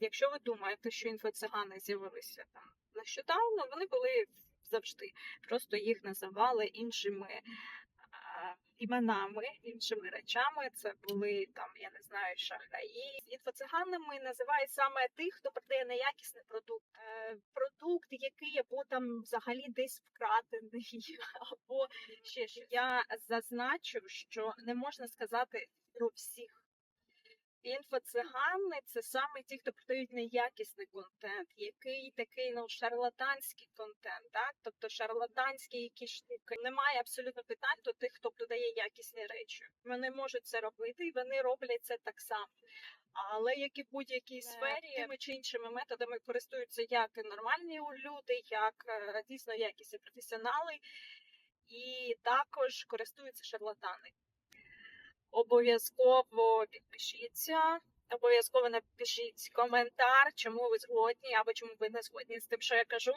якщо ви думаєте, що інфоцигани з'явилися там нещодавно, вони були завжди. Просто їх називали іншими а, іменами, іншими речами. Це були там, я не знаю, шахраї. Інфоциганами називають саме тих, хто продає неякісний продукт. Е, Продукт, який або там взагалі десь вкрадений, або ще щось. Я зазначу, що не можна сказати про всіх. Інфоцигани це саме ті, хто продають неякісний контент, який такий ну шарлатанський контент, так тобто шарлатанські якісь штуки. Немає абсолютно питань до тих, хто продає якісні речі. Вони можуть це робити, і вони роблять це так само. Але як і в будь-якій сфері, тими чи іншими методами користуються як нормальні люди, як е, дійсно якісні професіонали, і також користуються шарлатани. Обов'язково підпишіться. Обов'язково напишіть коментар, чому ви згодні або чому ви не згодні з тим, що я кажу.